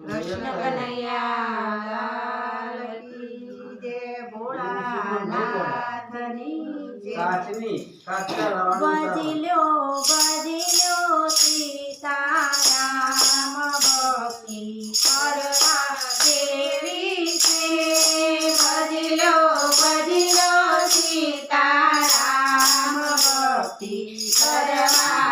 કૃષ્ણ કનૈયા ભોળાનાથની કરવા દેવી છે ભજલ્યો ભજલ્યો સીતારામ ભક્તિ કરવા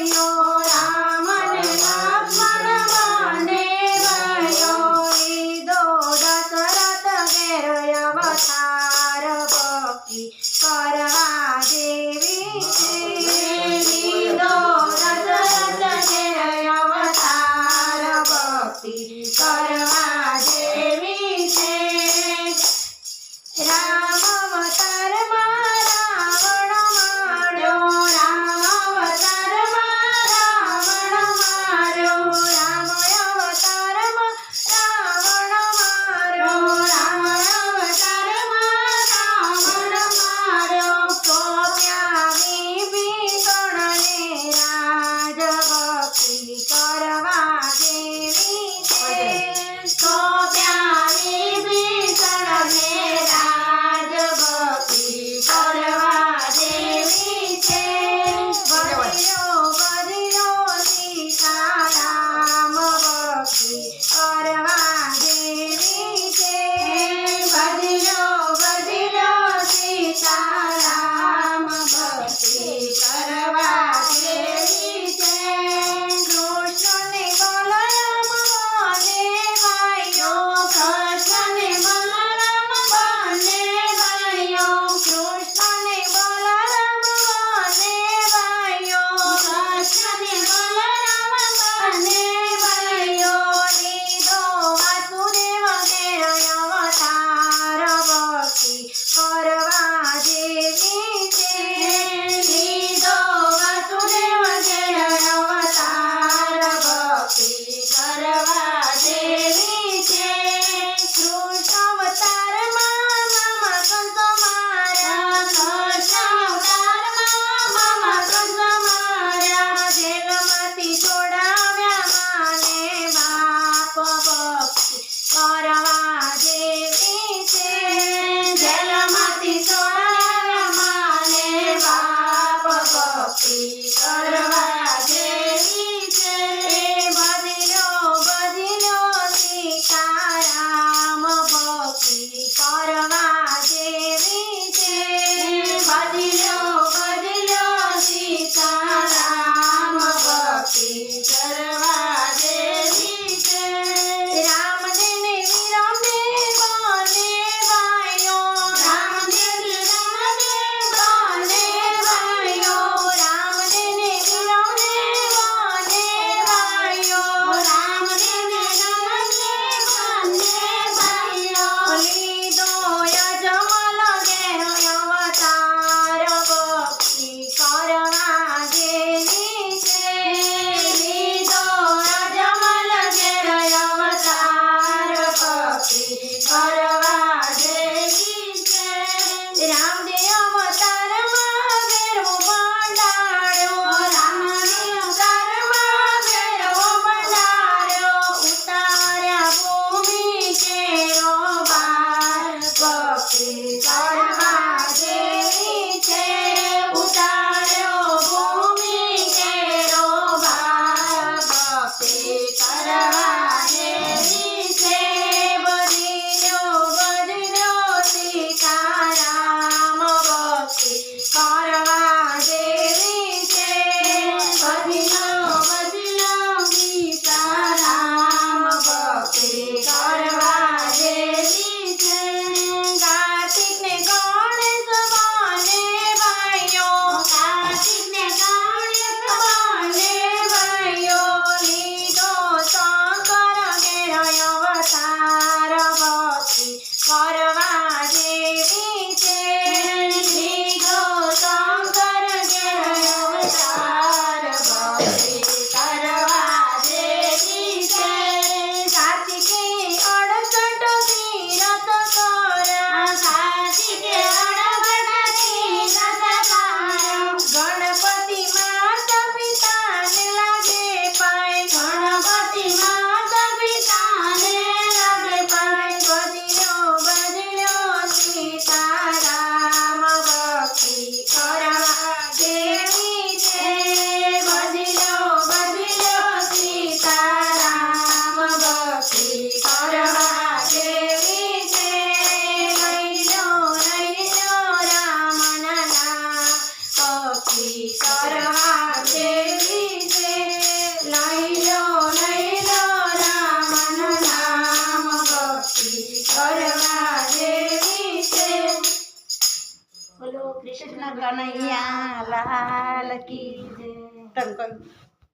You. Yeah. રામ ભક્તિ કરવા કનૈયા લાલ કી જય. તમ